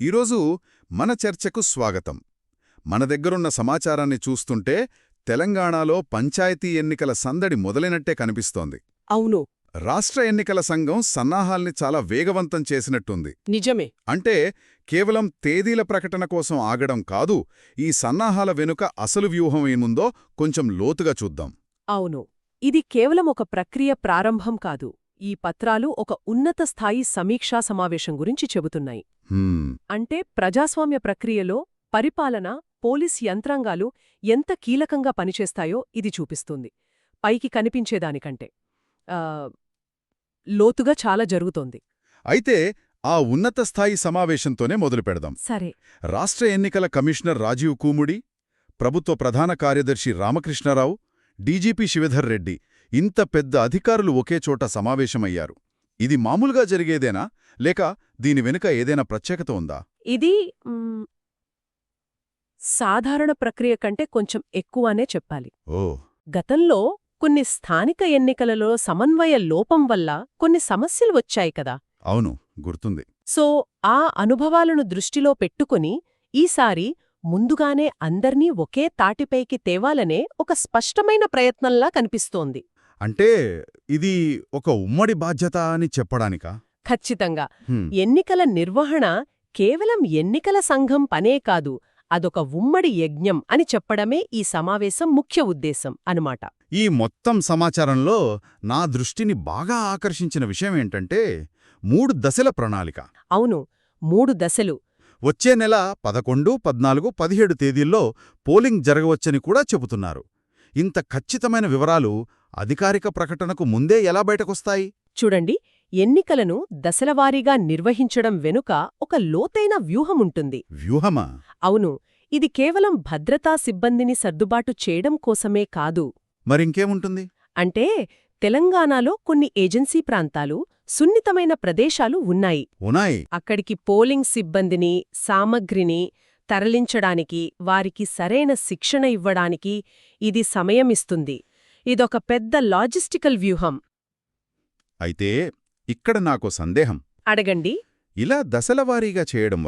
ఈరోజు మన చర్చకు స్వాగతం. మన దగ్గరున్న సమాచారాన్ని చూస్తుంటే తెలంగాణలో పంచాయతీ ఎన్నికల సందడి మొదలైనట్టే కనిపిస్తోంది. అవును. రాష్ట్ర ఎన్నికల సంఘం సన్నాహాల్ని చాలా వేగవంతం చేసినట్టుంది. నిజమే. అంటే కేవలం తేదీల ప్రకటన కోసం ఆగడం కాదు ఈ సన్నాహాల వెనుక అసలు వ్యూహం ఏముందో కొంచెం లోతుగా చూద్దాం. అవును. ఇది కేవలం ఒక ప్రక్రియ ప్రారంభం కాదు. ఈ పత్రాలు ఒక ఉన్నత స్థాయి సమీక్షా సమావేశం గురించి చెబుతున్నాయి. అంటే ప్రజాస్వామ్య ప్రక్రియలో పరిపాలన పోలీస్ యంత్రాంగాలు ఎంత కీలకంగా పనిచేస్తాయో ఇది చూపిస్తుంది. పైకి కనిపించేదానికంటే. లోతుగా చాలా జరుగుతోంది. అయితే ఆ ఉన్నత స్థాయి సమావేశంతోనే మొదలు పెడదాం. సరే. రాష్ట్ర ఎన్నికల కమిషనర్ రాజీవ్ కూముడి ప్రభుత్వ ప్రధాన కార్యదర్శి రామకృష్ణారావు డీజీపీ శివధర్ రెడ్డి ఇంత పెద్ద అధికారులు ఒకే చోట సమావేశమయ్యారు. ఇది మామూలుగా జరిగేదేనా? లేక దీని వెనుక ఏదైనా ప్రత్యేకత ఉందా? ఇది సాధారణ ప్రక్రియ కంటే కొంచెం ఎక్కువనే చెప్పాలి. ఓ. గతంలో కొన్ని స్థానిక ఎన్నికలలో సమన్వయ లోపం వల్ల కొన్ని సమస్యలు వచ్చాయి కదా. అవును గుర్తుంది. సో ఆ అనుభవాలను దృష్టిలో పెట్టుకుని ఈసారి ముందుగానే అందర్నీ ఒకే తాటిపైకి తేవాలనే ఒక స్పష్టమైన ప్రయత్నంలా కనిపిస్తోంది. అంటే ఇది ఒక ఉమ్మడి బాధ్యత అని చెప్పడానికా? ఖచ్చితంగా. ఎన్నికల నిర్వహణ కేవలం ఎన్నికల సంఘం పనే కాదు అదొక ఉమ్మడి యజ్ఞం అని చెప్పడమే ఈ సమావేశం ముఖ్య ఉద్దేశం అనుమాట ఈ మొత్తం సమాచారంలో నా దృష్టిని బాగా ఆకర్షించిన విషయం ఏంటంటే మూడు దశల ప్రణాళిక. అవును మూడు దశలు. వచ్చే నెల పదకొండు పద్నాలుగు పదిహేడు తేదీల్లో పోలింగ్ జరగవచ్చని కూడా చెబుతున్నారు. ఇంత ఖచ్చితమైన వివరాలు అధికారిక ప్రకటనకు ముందే ఎలా బయటకొస్తాయి? చూడండి ఎన్నికలను దశలవారీగా నిర్వహించడం వెనుక ఒక లోతైన వ్యూహముంటుంది. వ్యూహమా? అవును ఇది కేవలం భద్రతా సిబ్బందిని సర్దుబాటు చేయడం కోసమే కాదు. మరింకేముంటుంది? అంటే తెలంగాణలో కొన్ని ఏజెన్సీ ప్రాంతాలు సున్నితమైన ప్రదేశాలు ఉన్నాయి. ఉన్నాయి. అక్కడికి పోలింగ్ సిబ్బందిని సామగ్రిని తరలించడానికి వారికి సరైన శిక్షణ ఇవ్వడానికి ఇది సమయమిస్తుంది. ఇదొక పెద్ద లాజిస్టికల్ వ్యూహం. అయితే ఇక్కడ నాకో సందేహం. అడగండి. ఇలా దశలవారీగా చేయడం వల్ల